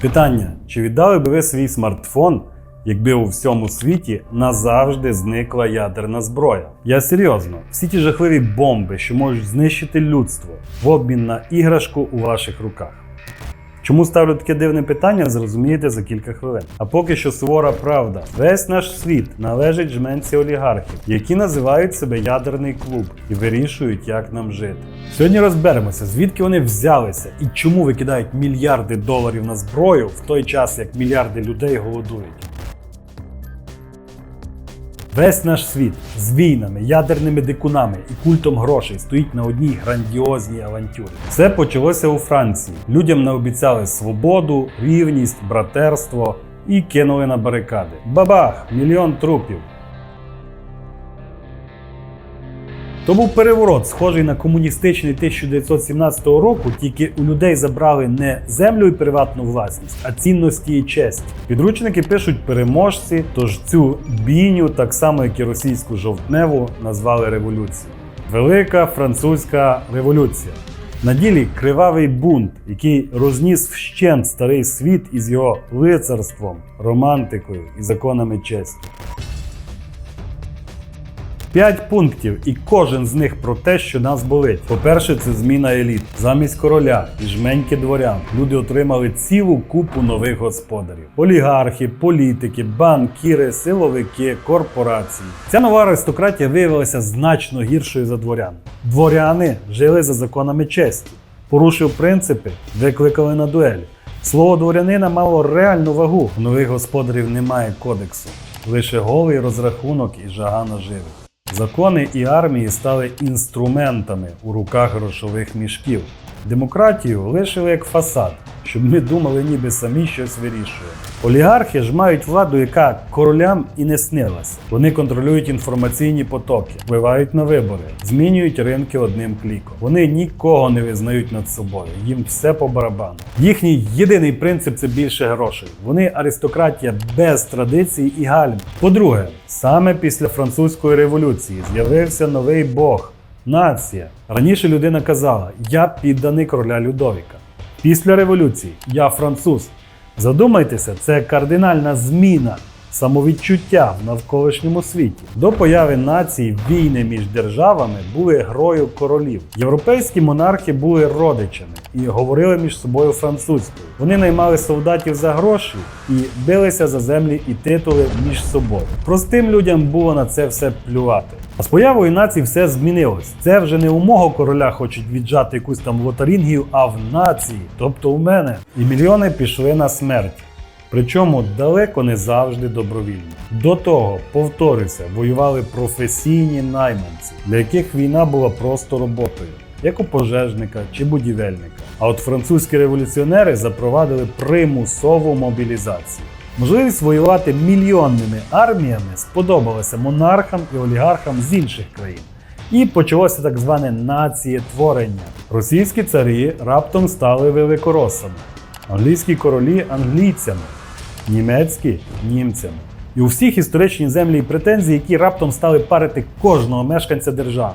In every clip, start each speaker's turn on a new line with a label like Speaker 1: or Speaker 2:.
Speaker 1: Питання: чи віддали би ви свій смартфон, якби у всьому світі назавжди зникла ядерна зброя? Я серйозно, всі ті жахливі бомби, що можуть знищити людство в обмін на іграшку у ваших руках. Чому ставлю таке дивне питання, зрозумієте за кілька хвилин. А поки що сувора правда. Весь наш світ належить жменці олігархів, які називають себе ядерний клуб і вирішують, як нам жити. Сьогодні розберемося, звідки вони взялися і чому викидають мільярди доларів на зброю в той час, як мільярди людей голодують. Весь наш світ з війнами, ядерними дикунами і культом грошей стоїть на одній грандіозній авантюрі. Все почалося у Франції. Людям наобіцяли свободу, рівність, братерство і кинули на барикади. Бабах! Мільйон трупів. То був переворот, схожий на комуністичний 1917 року, тільки у людей забрали не землю і приватну власність, а цінності і честь. Підручники пишуть переможці, тож цю бійню, так само як і російську жовтневу, назвали революцією. Велика французька революція. На ділі кривавий бунт, який розніс вщент старий світ із його лицарством, романтикою і законами честі. П'ять пунктів, і кожен з них про те, що нас болить. По-перше, це зміна еліт. Замість короля і жменьки дворян люди отримали цілу купу нових господарів: олігархи, політики, банкіри, силовики, корпорації. Ця нова аристократія виявилася значно гіршою за дворян. Дворяни жили за законами честі, порушив принципи, викликали на дуель. Слово дворянина мало реальну вагу. У нових господарів немає кодексу, лише голий розрахунок і жага наживи. Закони і армії стали інструментами у руках грошових мішків. Демократію лишили як фасад, щоб ми думали, ніби самі щось вирішуємо. Олігархи ж мають владу, яка королям і не снилась. Вони контролюють інформаційні потоки, впливають на вибори, змінюють ринки одним кліком. Вони нікого не визнають над собою, їм все по барабану. Їхній єдиний принцип це більше грошей. Вони аристократія без традицій і гальм. По-друге, саме після французької революції з'явився новий бог. Нація. Раніше людина казала: Я підданий короля Людовіка. Після революції я француз. Задумайтеся, це кардинальна зміна самовідчуття в навколишньому світі. До появи нації війни між державами були грою королів. Європейські монархи були родичами і говорили між собою французькою. Вони наймали солдатів за гроші і билися за землі і титули між собою. Простим людям було на це все плювати. А з появою націй все змінилось. Це вже не у мого короля хочуть віджати якусь там лотарінгію, а в нації, тобто у мене. І мільйони пішли на смерть. Причому далеко не завжди добровільно. До того, повторюся, воювали професійні найманці, для яких війна була просто роботою, як у пожежника чи будівельника. А от французькі революціонери запровадили примусову мобілізацію. Можливість воювати мільйонними арміями сподобалася монархам і олігархам з інших країн. І почалося так зване націєтворення. Російські царі раптом стали великоросами, англійські королі англійцями, німецькі німцями. І у всіх історичні землі і претензії, які раптом стали парити кожного мешканця держави.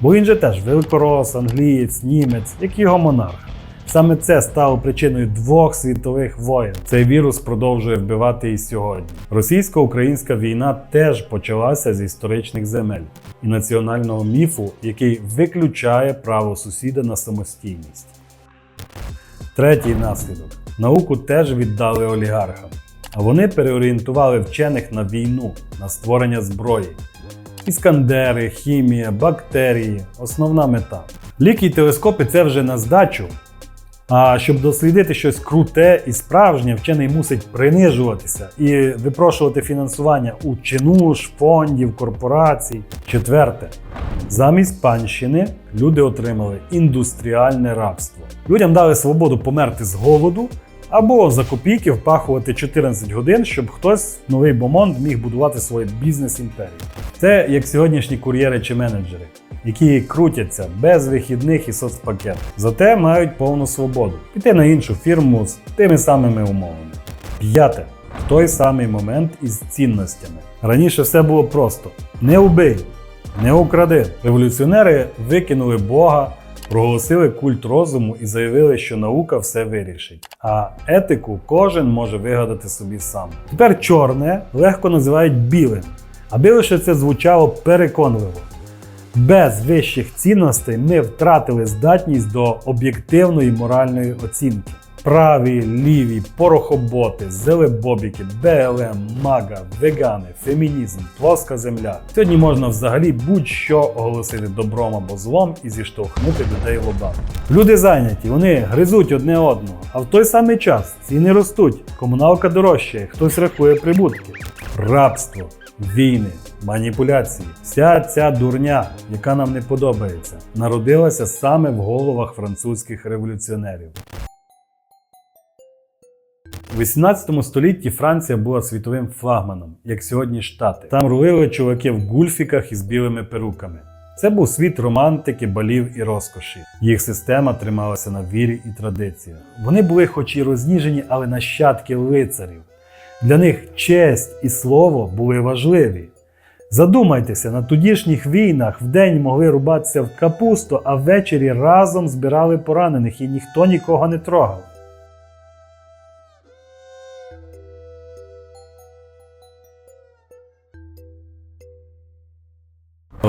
Speaker 1: Бо він же теж великорос, англієць, німець, як його монарх. Саме це стало причиною двох світових воєн. Цей вірус продовжує вбивати і сьогодні. Російсько-українська війна теж почалася з історичних земель і національного міфу, який виключає право сусіда на самостійність. Третій наслідок: науку теж віддали олігархам, вони переорієнтували вчених на війну, на створення зброї. Іскандери, хімія, бактерії основна мета. Ліки й телескопи це вже на здачу. А щоб дослідити щось круте і справжнє, вчений мусить принижуватися і випрошувати фінансування у чинуш, фондів, корпорацій. Четверте, замість панщини люди отримали індустріальне рабство. Людям дали свободу померти з голоду або за копійки впахувати 14 годин, щоб хтось новий бомонд міг будувати свою бізнес-імперію. Це як сьогоднішні кур'єри чи менеджери які крутяться без вихідних і соцпакет. Зате мають повну свободу піти на іншу фірму з тими самими умовами. П'яте. В той самий момент із цінностями. Раніше все було просто: не убий, не укради. Революціонери викинули Бога, проголосили культ розуму і заявили, що наука все вирішить. А етику кожен може вигадати собі сам. Тепер чорне легко називають білим, аби лише це звучало переконливо. Без вищих цінностей ми втратили здатність до об'єктивної моральної оцінки. Праві, ліві, порохоботи, зелебобіки, БЛМ, мага, вегани, фемінізм, плоска земля. Сьогодні можна взагалі будь-що оголосити добром або злом і зіштовхнути людей лобами. Люди зайняті, вони гризуть одне одного, а в той самий час ціни ростуть, комуналка дорожчає, хтось рахує прибутки. Рабство, війни, маніпуляції. Вся ця дурня, яка нам не подобається, народилася саме в головах французьких революціонерів. У 18 столітті Франція була світовим флагманом, як сьогодні Штати. Там рулили чуваки в гульфіках із білими перуками. Це був світ романтики, балів і розкоші. Їх система трималася на вірі і традиціях. Вони були хоч і розніжені, але нащадки лицарів. Для них честь і слово були важливі. Задумайтеся, на тодішніх війнах вдень могли рубатися в капусту, а ввечері разом збирали поранених і ніхто нікого не трогав.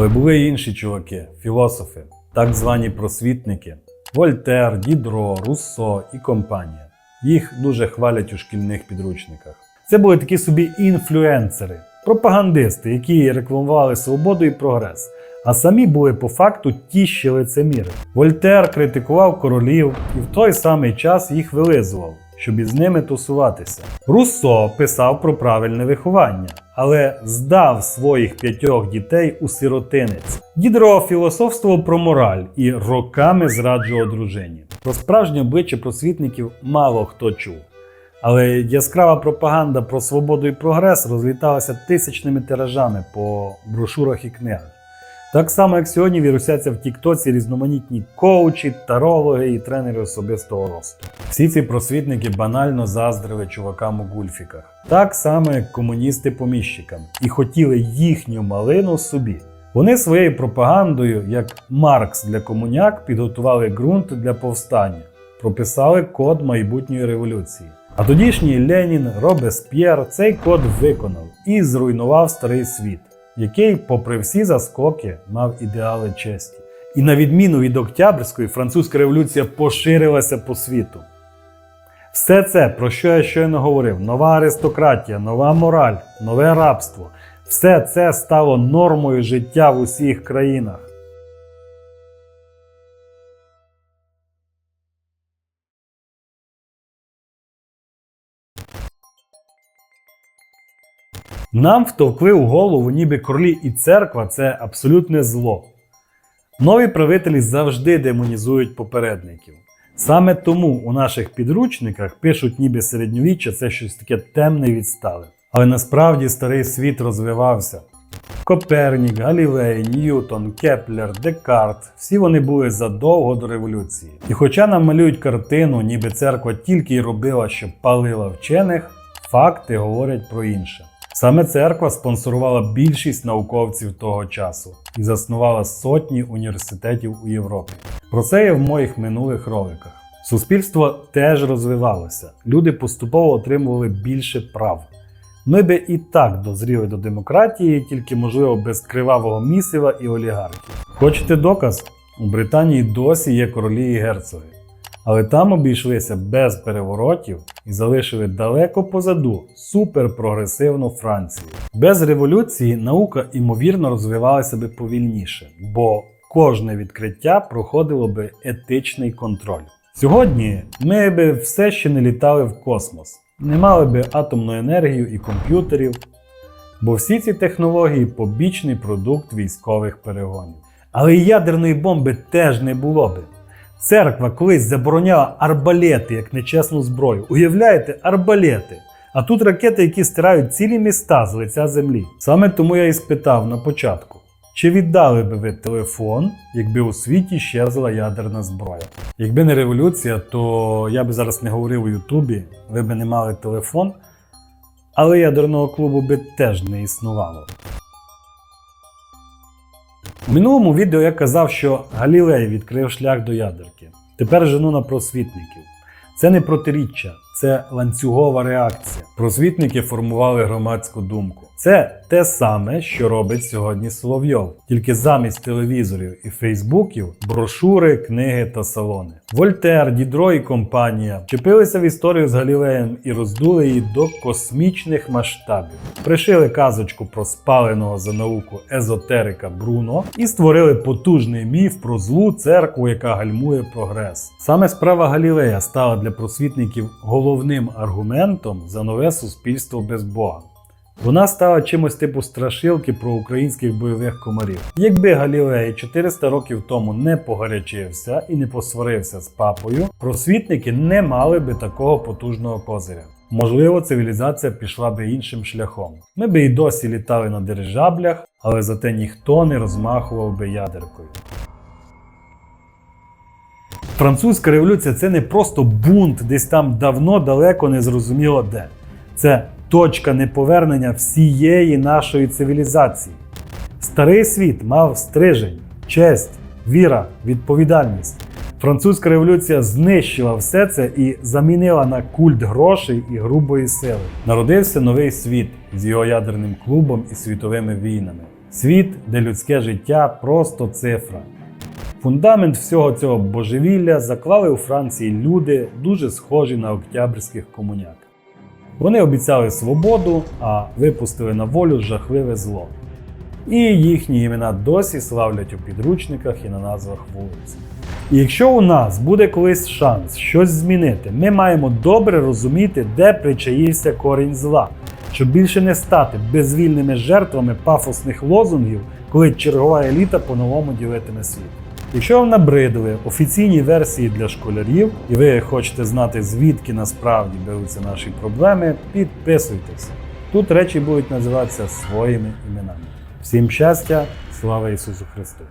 Speaker 1: Але були й інші чуваки, філософи, так звані просвітники: Вольтер, Дідро, Руссо і компанія. Їх дуже хвалять у шкільних підручниках. Це були такі собі інфлюенсери, пропагандисти, які рекламували свободу і прогрес, а самі були по факту ті ще лицеміри. Вольтер критикував королів і в той самий час їх вилизував, щоб із ними тусуватися. Руссо писав про правильне виховання, але здав своїх п'ятьох дітей у сиротинець. Дідро філософствував про мораль і роками зраджував дружині. Про справжнє обличчя просвітників мало хто чув. Але яскрава пропаганда про свободу і прогрес розліталася тисячними тиражами по брошурах і книгах. Так само, як сьогодні вірусяться в Тіктоці різноманітні коучі, тарологи і тренери особистого росту. Всі ці просвітники банально заздрили чувакам у гульфіках, так само як комуністи поміщикам, і хотіли їхню малину собі. Вони своєю пропагандою, як Маркс для комуняк, підготували ґрунт для повстання, прописали код майбутньої революції. А тодішній Ленін Робесп'єр цей код виконав і зруйнував старий світ, який, попри всі заскоки, мав ідеали честі. І на відміну від Октябрьської, французька революція поширилася по світу. Все це, про що я щойно говорив: нова аристократія, нова мораль, нове рабство все це стало нормою життя в усіх країнах. Нам втовкли у голову, ніби королі і церква це абсолютне зло. Нові правителі завжди демонізують попередників. Саме тому у наших підручниках пишуть, ніби середньовіччя це щось таке темне і відстале. Але насправді старий світ розвивався. Копернік, Галілей, Ньютон, Кеплер, Декарт всі вони були задовго до революції. І хоча нам малюють картину, ніби церква тільки й робила, що палила вчених, факти говорять про інше. Саме церква спонсорувала більшість науковців того часу і заснувала сотні університетів у Європі. Про це є в моїх минулих роликах. Суспільство теж розвивалося, люди поступово отримували більше прав. Ми би і так дозріли до демократії, тільки можливо без кривавого місива і олігархів. Хочете доказ? У Британії досі є королі і герцоги. Але там обійшлися без переворотів і залишили далеко позаду суперпрогресивну Францію. Без революції наука ймовірно розвивалася би повільніше, бо кожне відкриття проходило би етичний контроль. Сьогодні ми би все ще не літали в космос, не мали би атомну енергію і комп'ютерів, бо всі ці технології побічний продукт військових перегонів. Але і ядерної бомби теж не було би. Церква колись забороняла арбалети як нечесну зброю. Уявляєте, арбалети. А тут ракети, які стирають цілі міста з лиця землі. Саме тому я і спитав на початку: чи віддали би ви телефон, якби у світі щезла ядерна зброя? Якби не революція, то я би зараз не говорив у Ютубі, ви би не мали телефон, але ядерного клубу би теж не існувало. У минулому відео я казав, що Галілей відкрив шлях до ядерки. Тепер жену на просвітників. Це не протиріччя, це ланцюгова реакція. Просвітники формували громадську думку. Це те саме, що робить сьогодні Соловйов, тільки замість телевізорів і фейсбуків брошури, книги та салони. Вольтер, Дідро і компанія вчепилися в історію з Галілеєм і роздули її до космічних масштабів. Пришили казочку про спаленого за науку езотерика Бруно і створили потужний міф про злу церкву, яка гальмує прогрес. Саме справа Галілея стала для просвітників головним аргументом за нове суспільство без Бога. Вона стала чимось типу страшилки про українських бойових комарів. Якби Галілей 400 років тому не погарячився і не посварився з папою, просвітники не мали би такого потужного козиря. Можливо, цивілізація пішла би іншим шляхом. Ми би і досі літали на дирижаблях, але зате ніхто не розмахував би ядеркою. Французька революція це не просто бунт десь там давно далеко не зрозуміло де. Це точка неповернення всієї нашої цивілізації. Старий світ мав стрижень, честь, віра, відповідальність. Французька революція знищила все це і замінила на культ грошей і грубої сили. Народився новий світ з його ядерним клубом і світовими війнами. Світ, де людське життя просто цифра. Фундамент всього цього божевілля заклали у Франції люди, дуже схожі на октябрьських комуняк. Вони обіцяли свободу, а випустили на волю жахливе зло. І їхні імена досі славлять у підручниках і на назвах вулиць. І якщо у нас буде колись шанс щось змінити, ми маємо добре розуміти, де причаївся корінь зла, щоб більше не стати безвільними жертвами пафосних лозунгів, коли чергова еліта по-новому ділитиме світ. Якщо вам набридли офіційні версії для школярів, і ви хочете знати, звідки насправді беруться наші проблеми, підписуйтесь. Тут речі будуть називатися своїми іменами. Всім щастя, слава Ісусу Христу!